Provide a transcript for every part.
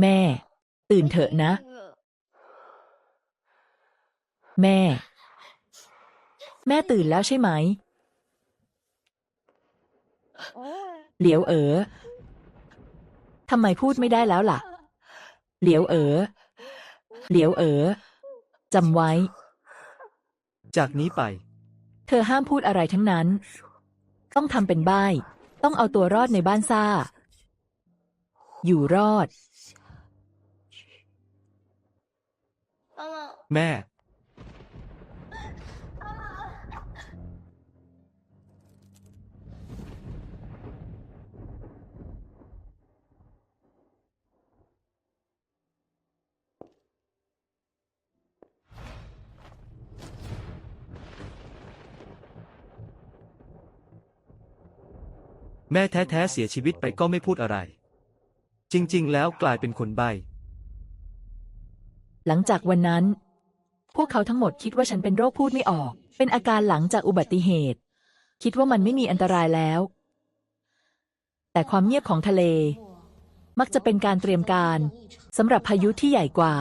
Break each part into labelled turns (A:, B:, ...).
A: แม่ ตื่นเถอะนะ แม่ แม่ตื่นแล้วใช่ไหม เหลียวเอ๋อทำไมพูดไม่ได้แล้วล่ะ เหลียวเอ๋อเหลียวเอ๋อจำไว้
B: จากนี้ไป
A: เธอห้ามพูดอะไรทั้งนั้น ต้องทำเป็นใบ้ต้องเอาตัวรอดในบ้านซ่า อยู่รอด
B: แม่ แม่แท้ๆเสียชีวิตไปก็ไม่พูดอะไร จริง ๆ แล้วกลายเป็นคนใบ้
A: หลังจากวันนั้น พวกเขาทั้งหมดคิดว่าฉันเป็นโรคพูดไม่ออก เป็นอาการหลังจากอุบัติเหตุ คิดว่ามันไม่มีอันตรายแล้ว แต่ความเงียบของทะเล มักจะเป็นการเตรียมการสำหรับพายุที่ใหญ่กว่า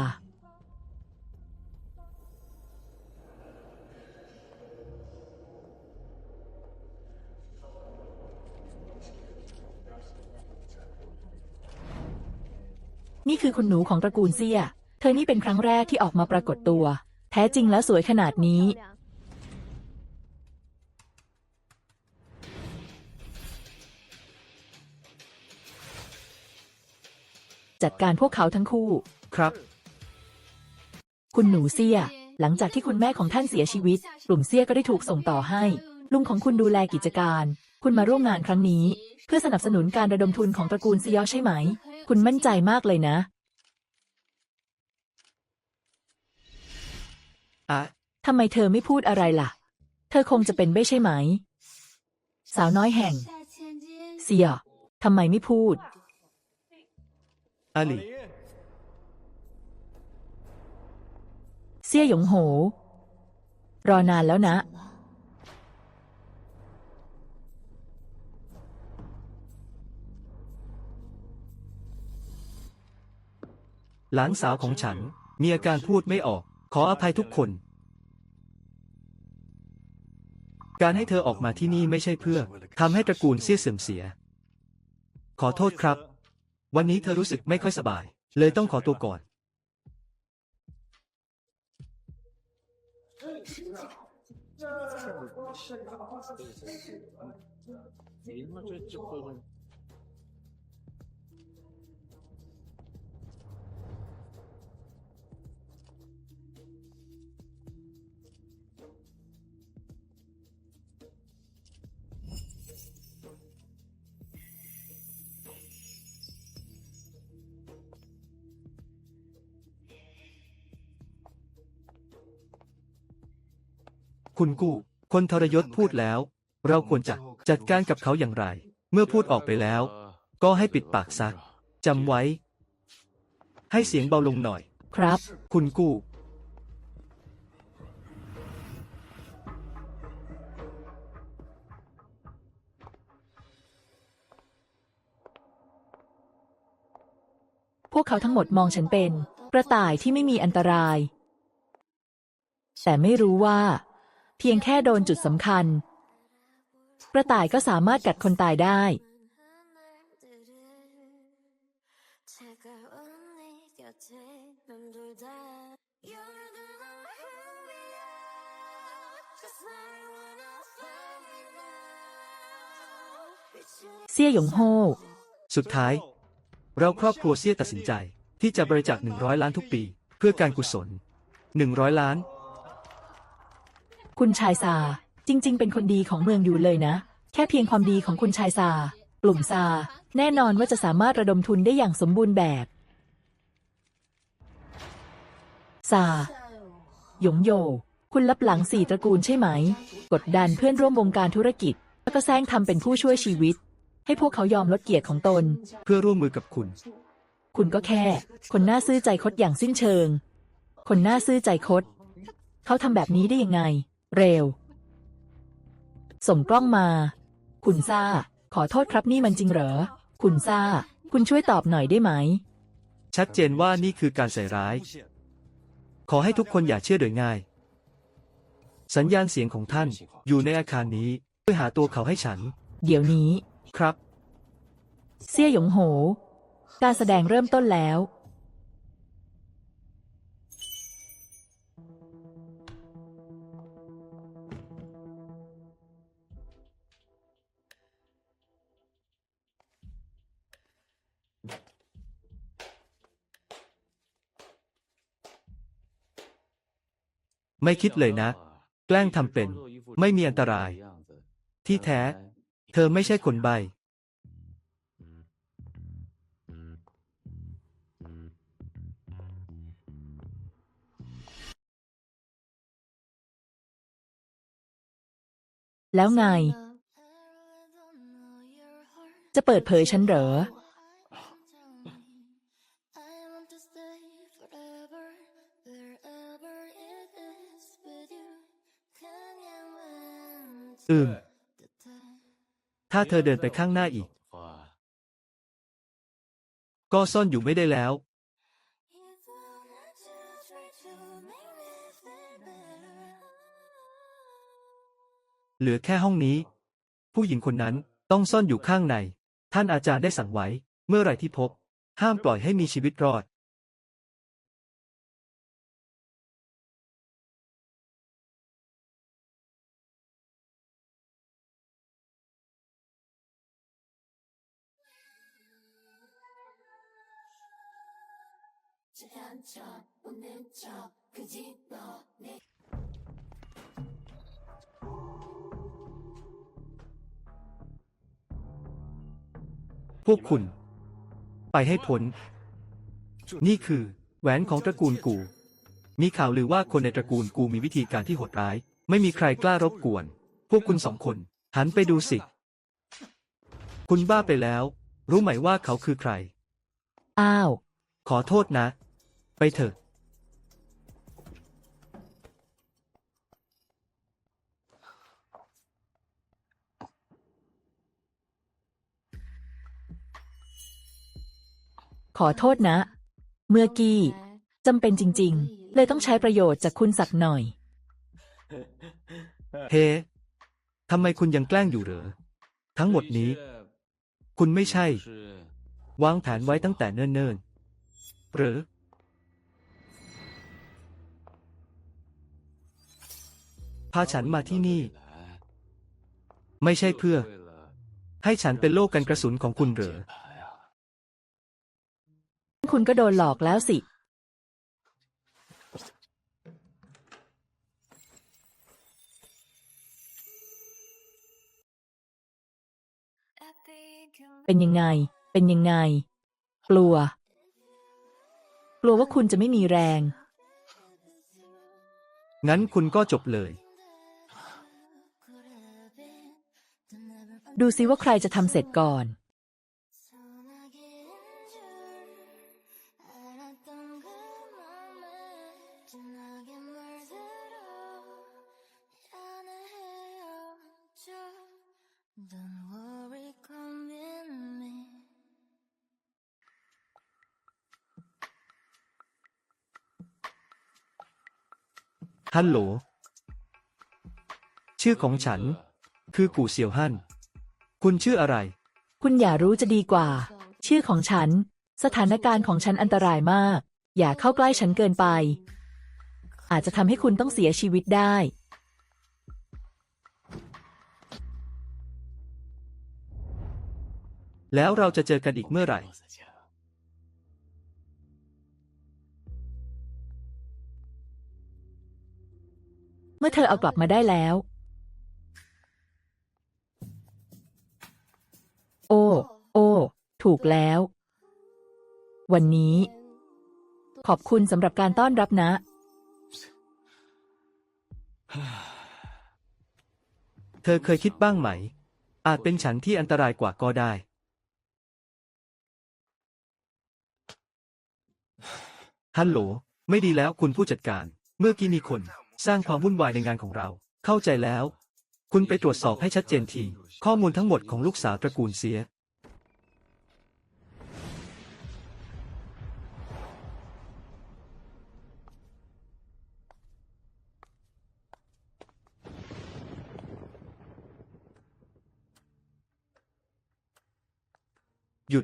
A: นี่คือคุณหนูของตระกูลเซีย เธอนี่เป็นครั้งแรกที่ออกมาปรากฏตัว แท้จริงแล้วสวยขนาดนี้ จัดการพวกเขาทั้งคู่
B: ครับ
A: คุณหนูเซียหลังจากที่คุณแม่ของท่านเสียชีวิต กลุ่มเซียก็ได้ถูกส่งต่อให้ ลุงของคุณดูแลกิจการ คุณมาร่วมงานครั้งนี้ เพื่อสนับสนุนการระดมทุนของตระกูลซียอใช่ไหม คุณมั่นใจมากเลยนะ
B: อะ
A: ทำไมเธอไม่พูดอะไรล่ะ เธอคงจะเป็นไม่ใช่ไหม สาวน้อยแห่ง เสียทำไมไม่พูด
B: อาลี
A: เสี่ยหยงโห รอนานแล้วนะ
B: หลานสาวของฉันมีอาการพูดไม่ออก ขออภัยทุกคน การให้เธอออกมาที่นี่ไม่ใช่เพื่อทำให้ตระกูลเสียเสื่อมเสีย ขอโทษครับ วันนี้เธอรู้สึกไม่ค่อยสบาย เลยต้องขอตัวก่อน คุณกู้ คนทรยศพูดแล้ว เราควรจะจัดการกับเขาอย่างไร เมื่อพูดออกไปแล้ว ก็ให้ปิดปากซักจำไว้ ให้เสียงเบาลงหน่อย
A: ครับ
B: คุณกู้
A: พวกเขาทั้งหมดมองฉันเป็น กระต่ายที่ไม่มีอันตราย แต่ไม่รู้ว่า เพียงแค่โดนจุดสำคัญ กระต่ายก็สามารถกัดคนตายได้ เซี่ยหยงโฮ
B: สุดท้าย เราครอบครัวเซี่ยตัดสินใจ ที่จะบริจาค100 ล้านทุกปี เพื่อการกุศล 100 ล้าน
A: คุณชายซา จริง ๆ เป็นคนดีของเมืองอยู่เลยนะ แค่เพียงความดีของคุณชายซา กลุ่มซา แน่นอนว่าจะสามารถระดมทุนได้อย่างสมบูรณ์แบบซาหยงโย คุณลับหลังสี่ตระกูลใช่ไหม กดดันเพื่อนร่วมวงการธุรกิจ แล้วก็แซงทำเป็นผู้ช่วยชีวิต ให้พวกเขายอมลดเกียรติของตน
B: เพื่อร่วมมือกับคุณ
A: คุณก็แค่ คนหน้าซื่อใจคดอย่างสิ้นเชิง คนหน้าซื่อใจคด เขาทำแบบนี้ได้ยังไง เร็วส่งกล้องมา คุณซ่า ขอโทษครับนี่มันจริงเหรอ คุณซ่า คุณช่วยตอบหน่อยได้ไหม
B: ชัดเจนว่านี่คือการใส่ร้าย ขอให้ทุกคนอย่าเชื่อโดยง่าย สัญญาณเสียงของท่านอยู่ในอาคารนี้ช่วยหาตัวเขาให้ฉัน
A: เดี๋ยวนี้
B: ครับ
A: เซี่ยหยงโห การแสดงเริ่มต้นแล้ว
B: ไม่คิดเลยนะ แกล้งทำเป็น ไม่มีอันตราย ที่แท้ เธอไม่ใช่คนใบ
A: แล้วไง จะเปิดเผยฉันเหรอ
B: อืม ถ้าเธอเดินไปข้างหน้าอีก ก็ซ่อนอยู่ไม่ได้แล้ว เหลือแค่ห้องนี้ ผู้หญิงคนนั้นต้องซ่อนอยู่ข้างใน ท่านอาจารย์ได้สั่งไว้ เมื่อไหร่ที่พบ ห้ามปล่อยให้มีชีวิตรอด พวกคุณ ไปให้พ้น นี่คือแหวนของตระกูลกู มีข่าวลือว่าคนในตระกูลกูมีวิธีการที่โหดร้าย ไม่มีใครกล้ารบกวน พวกคุณสองคน หันไปดูสิ คุณบ้าไปแล้ว รู้ไหมว่าเขาคือใคร
A: อ้าว
B: ขอโทษนะ ไปเถอะ
A: ขอโทษนะ เมื่อกี้จำเป็นจริง ๆ เลยต้องใช้ประโยชน์จากคุณสักหน่อย
B: เฮ้ ทำไมคุณยังแกล้งอยู่เหรอ ทั้งหมดนี้ คุณไม่ใช่ วางแผนไว้ตั้งแต่เนิ่นๆ หรือ พาฉันมาที่นี่ ไม่ใช่เพื่อ ให้ฉันเป็นโลกกันกระสุนของคุณเหรอ
A: คุณก็โดนหลอกแล้วสิ เป็นยังไง เป็นยังไง กลัว กลัวว่าคุณจะไม่มีแรง
B: งั้นคุณก็จบเลย
A: ดูซิว่าใครจะทำเสร็จก่อน
B: ฮัลโหล ชื่อของฉัน คือกูเซียวฮั่น คุณชื่ออะไร
A: คุณอย่ารู้จะดีกว่า ชื่อของฉัน สถานการณ์ของฉันอันตรายมาก อย่าเข้าใกล้ฉันเกินไป อาจจะทำให้คุณต้องเสียชีวิตได้
B: แล้วเราจะเจอกันอีกเมื่อไหร่
A: เมื่อเธอเอากลับมาได้แล้ว โอ้ โอ้ ถูกแล้ว วันนี้ ขอบคุณสำหรับการต้อนรับนะ
B: เธอเคยคิดบ้างไหม อาจเป็นฉันที่อันตรายกว่าก็ได้ ฮัลโหล ไม่ดีแล้วคุณผู้จัดการ เมื่อกี้มีคน สร้างความวุ่นวายในงานของเรา เข้าใจแล้ว คุณไปตรวจสอบให้ชัดเจนที ข้อมูลทั้งหมดของลูกสาวตระกูลเสีย หยุด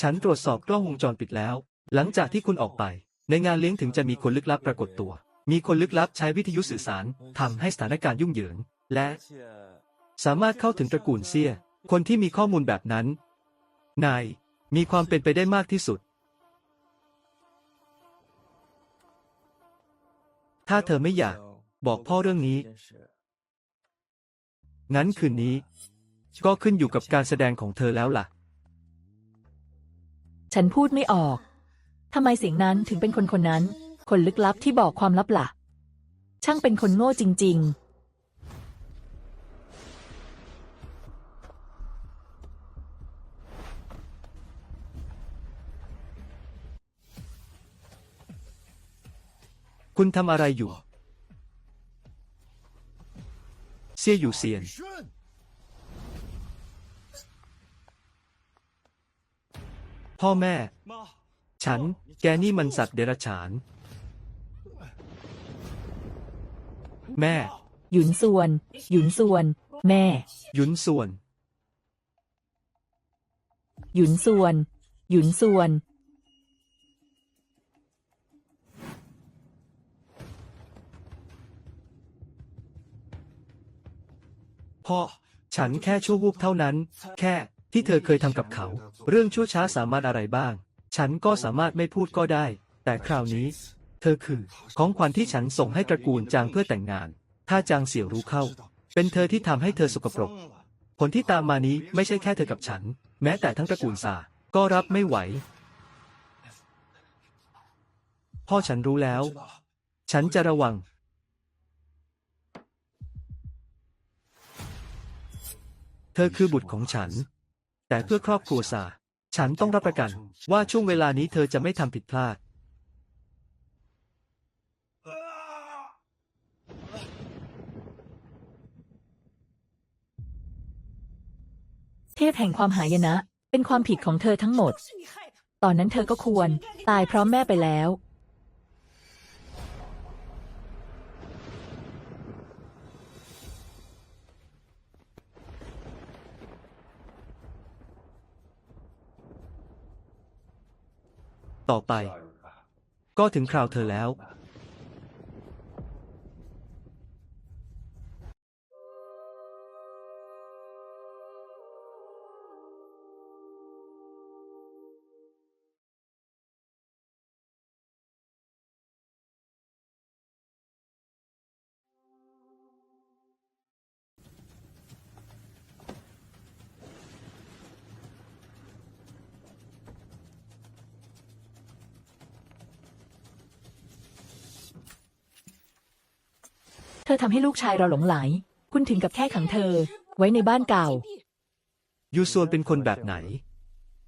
B: ฉันตรวจสอบกล้องวงจรปิดแล้ว หลังจากที่คุณออกไป ในงานเลี้ยงถึงจะมีคนลึกลับปรากฏตัว มีคนลึกลับใช้วิทยุสื่อสารทำให้สถานการณ์ยุ่งเหยิง และ สามารถเข้าถึงตระกูลเซียคนที่มีข้อมูลแบบนั้น นาย มีความเป็นไปได้มากที่สุด ถ้าเธอไม่อยาก บอกพ่อเรื่องนี้ งั้นคืนนี้ ก็ขึ้นอยู่กับการแสดงของเธอแล้วล่ะ
A: ฉันพูดไม่ออก ทำไมเสียงนั้นถึงเป็นคนคนนั้น คนลึกลับที่บอกความลับล่ะ ช่างเป็นคนโง่จริง ๆ
B: คุณทำอะไรอยู่เซี่ยอยู่เซียน พ่อแม่ ฉัน แกนี่มันสัตว์เดรัจฉาน แม่
A: ๆหยุนส่วน หยุนส่วน แม่
B: หยุนส่วน
A: หยุนส่วน หยุนส่วน
B: พ่อ ฉันแค่ชั่ววูบเท่านั้น แค่ที่เธอเคยทำกับเขา เรื่องชั่วช้าสามารถอะไรบ้าง ฉันก็สามารถไม่พูดก็ได้ แต่คราวนี้ เธอคือ ของขวัญที่ฉันส่งให้ตระกูลจางเพื่อแต่งงาน ถ้าจางเสี่ยวรู้เข้า เป็นเธอที่ทำให้เธอสกปรก ผลที่ตามมานี้ไม่ใช่แค่เธอกับฉัน แม้แต่ทั้งตระกูลซาก็รับไม่ไหว พ่อฉันรู้แล้ว ฉันจะระวังเธอคือบุตรของฉัน แต่เพื่อครอบครัวซา ฉันต้องรับประกันว่าช่วงเวลานี้เธอจะไม่ทำผิดพลาด
A: เทพแห่งความหายนะ เป็นความผิดของเธอทั้งหมด ตอนนั้นเธอก็ควร ตายพร้อมแม่ไปแล้ว
B: ต่อไป ก็ถึงคราวเธอแล้ว
A: เธอทำให้ลูกชายเราหลงไหล คุณถึงกับแค่ขังเธอ ไว้ในบ้านเก่า
B: ยูซวนเป็นคนแบบไหน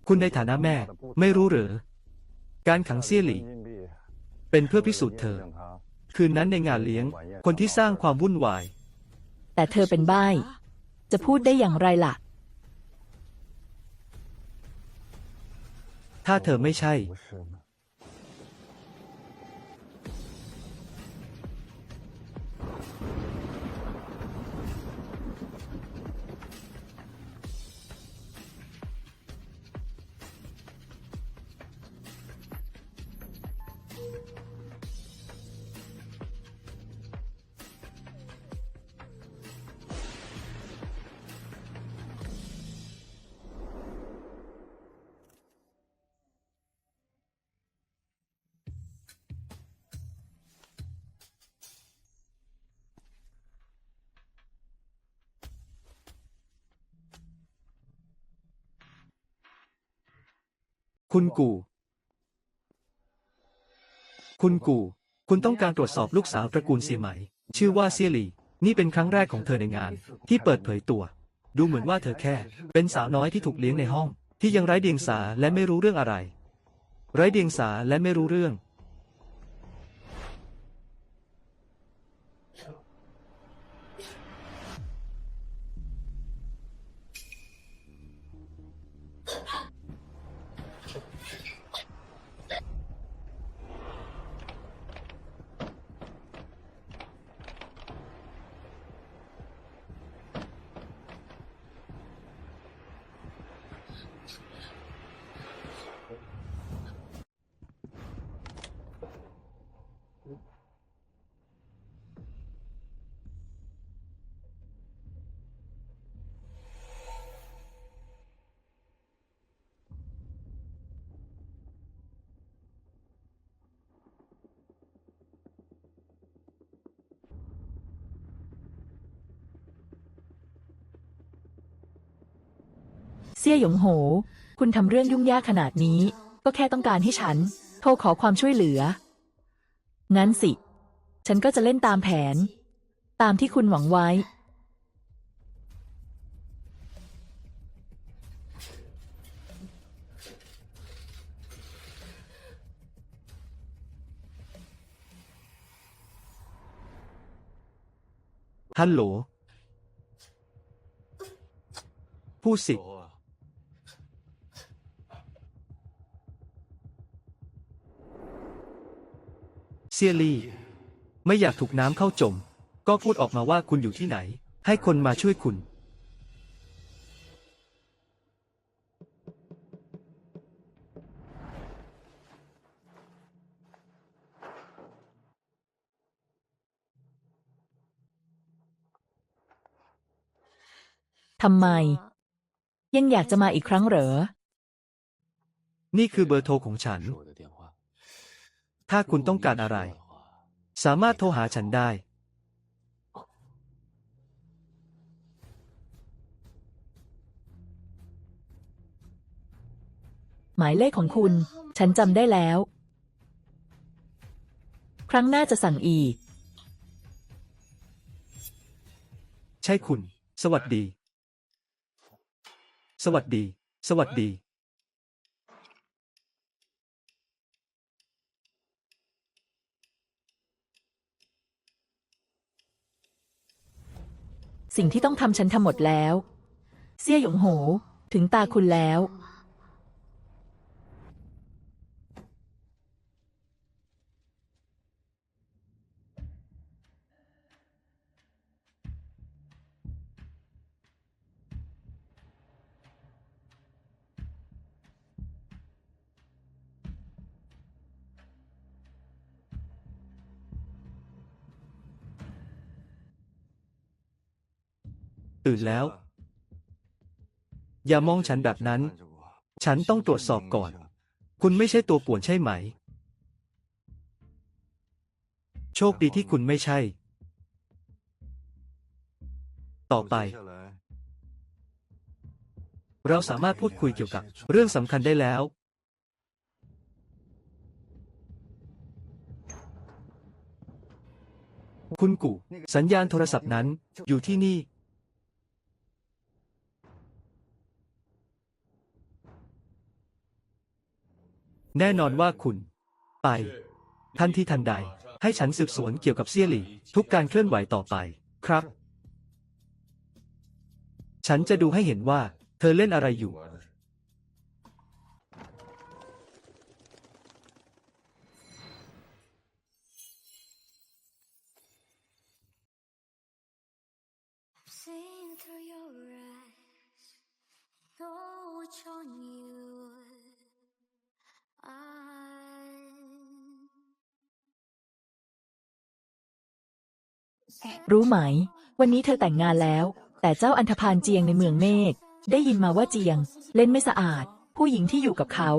B: คุณในฐานะแม่ไม่รู้เหรือ การขังเซี่ยหลี่เป็นเพื่อพิสูจน์เธอ คืนนั้นในงานเลี้ยง คนที่สร้างความวุ่นวาย
A: แต่เธอเป็นใบ้จะพูดได้อย่างไรล่ะ
B: ถ้าเธอไม่ใช่ คุณกู คุณกู คุณต้องการตรวจสอบลูกสาวตระกูลเซียไหม ชื่อว่าเซียหลี นี่เป็นครั้งแรกของเธอในงาน ที่เปิดเผยตัว ดูเหมือนว่าเธอแค่ เป็นสาวน้อยที่ถูกเลี้ยงในห้อง ที่ยังไร้เดียงสาและไม่รู้เรื่องอะไร ไร้เดียงสาและไม่รู้เรื่อง
A: เซี่ยหยงโห คุณทำเรื่องยุ่งยากขนาดนี้ ก็แค่ต้องการให้ฉัน โทรขอความช่วยเหลือ งั้นสิ ฉันก็จะเล่นตามแผน ตามที่คุณหวังไว้
B: ฮัลโหล พูดสิ เซียลี่ ไม่อยากถูกน้ำเข้าจม ก็พูดออกมาว่าคุณอยู่ที่ไหน ให้คนมาช่วยคุณ
A: ทำไม ยังอยากจะมาอีกครั้งเหรอ
B: นี่คือเบอร์โทรของฉัน ถ้าคุณต้องการอะไร สามารถโทรหาฉันได้
A: หมายเลขของคุณ ฉันจำได้แล้ว ครั้งหน้าจะสั่งอีก
B: ใช่คุณ สวัสดี สวัสดี สวัสดี
A: สิ่งที่ต้องทำฉันทำหมดแล้ว เสี่ยหยงโห ถึงตาคุณแล้ว
B: ตื่นแล้ว อย่ามองฉันแบบนั้น ฉันต้องตรวจสอบก่อน คุณไม่ใช่ตัวป่วนใช่ไหม โชคดีที่คุณไม่ใช่ ต่อไป เราสามารถพูดคุยเกี่ยวกับเรื่องสำคัญได้แล้วคุณกู่สัญญาณโทรศัพท์นั้น อยู่ที่นี่ แน่นอนว่าคุณ ไป ทันทีทันใด ให้ฉันสืบสวนเกี่ยวกับเซี่ยหลี่ ทุกการเคลื่อนไหวต่อไปครับ ฉันจะดูให้เห็นว่า เธอเล่นอะไรอยู่
A: รู้ไหม วันนี้เธอแต่งงานแล้ว แต่เจ้าอันธพาลเจียงในเมืองเมฆได้ยินมาว่าเจียง เล่นไม่สะอาด ผู้หญิงที่อยู่กับเขา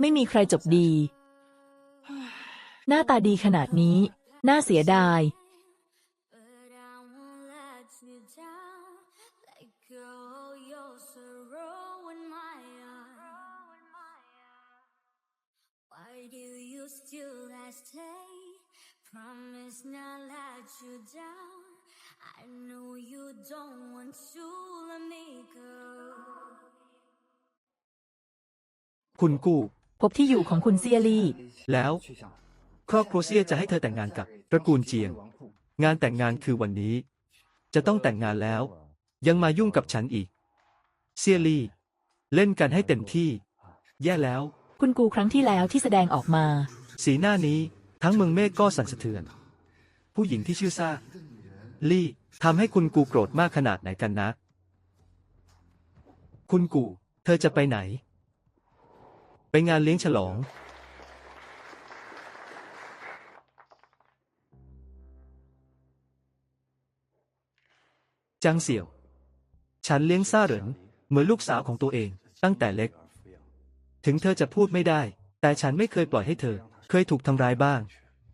A: ไม่มีใครจบดี หน้าตาดีขนาดนี้ น่าเสียดาย
C: But I won't let you down. Let go your sorrow in my arms. Why do you still stay? Promise not let you down. I know you don't want to let me go.
B: คุณกู้
A: พบที่อยู่ของคุณเซียลี่
B: แล้ว ครอบครัวเซียจะให้เธอแต่งงานกับตระกูลเจียง งานแต่งงานคือวันนี้ จะต้องแต่งงานแล้ว ยังมายุ่งกับฉันอีก เซียลี่เล่นกันให้เต็มที่ แย่แล้ว
A: คุณกูครั้งที่แล้วที่แสดงออกมา
B: สีหน้านี้ ทั้งเมืองเมฆก็สั่นสะเทือน ผู้หญิงที่ชื่อซาลี่ทำให้คุณกูโกรธมากขนาดไหนกันนะ คุณกู เธอจะไปไหน ไปงานเลี้ยงฉลอง จางเสี่ยว ฉันเลี้ยงซาเหรินเหมือนลูกสาวของตัวเองตั้งแต่เล็ก ถึงเธอจะพูดไม่ได้ แต่ฉันไม่เคยปล่อยให้เธอ เคยถูกทำร้ายบ้าง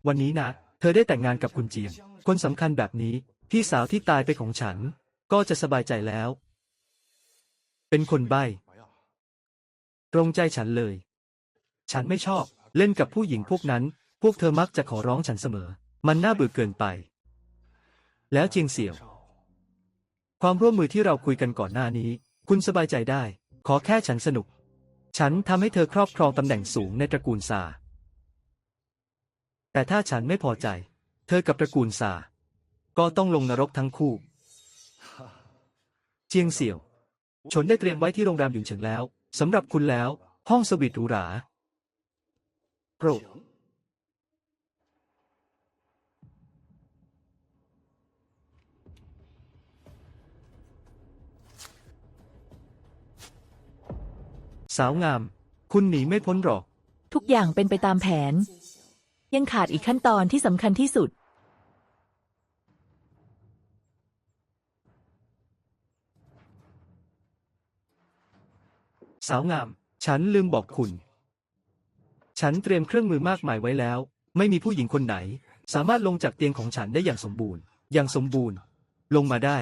B: วันนี้นะ เธอได้แต่งงานกับคุณเจียง คนสำคัญแบบนี้ พี่สาวที่ตายไปของฉัน ก็จะสบายใจแล้ว เป็นคนใบ้ ตรงใจฉันเลย ฉันไม่ชอบ เล่นกับผู้หญิงพวกนั้น พวกเธอมักจะขอร้องฉันเสมอ มันน่าเบื่อเกินไป แล้วเจียงเสี่ยว ความร่วมมือที่เราคุยกันก่อนหน้านี้ คุณสบายใจได้ ขอแค่ฉันสนุก ฉันทำให้เธอครอบครองตำแหน่งสูงในตระกูลซา แต่ถ้าฉันไม่พอใจ เธอกับตระกูลซาก็ต้องลงนรกทั้งคู่เจียงเสี่ยว ชนได้เตรียมไว้ที่โรงแรมหยุนเฉิงแล้วสำหรับคุณแล้ว ห้องสวีทหรูหราโปรดสาวงาม คุณหนีไม่พ้นหรอก
A: ทุกอย่างเป็นไปตามแผน ยังขาดอีกขั้นตอนที่สำคัญที่สุด
B: สาวงาม ฉันลืมบอกคุณ ฉันเตรียมเครื่องมือมากมายไว้แล้ว ไม่มีผู้หญิงคนไหน สามารถลงจากเตียงของฉันได้อย่างสมบูรณ์ อย่างสมบูรณ์ ลงมาได้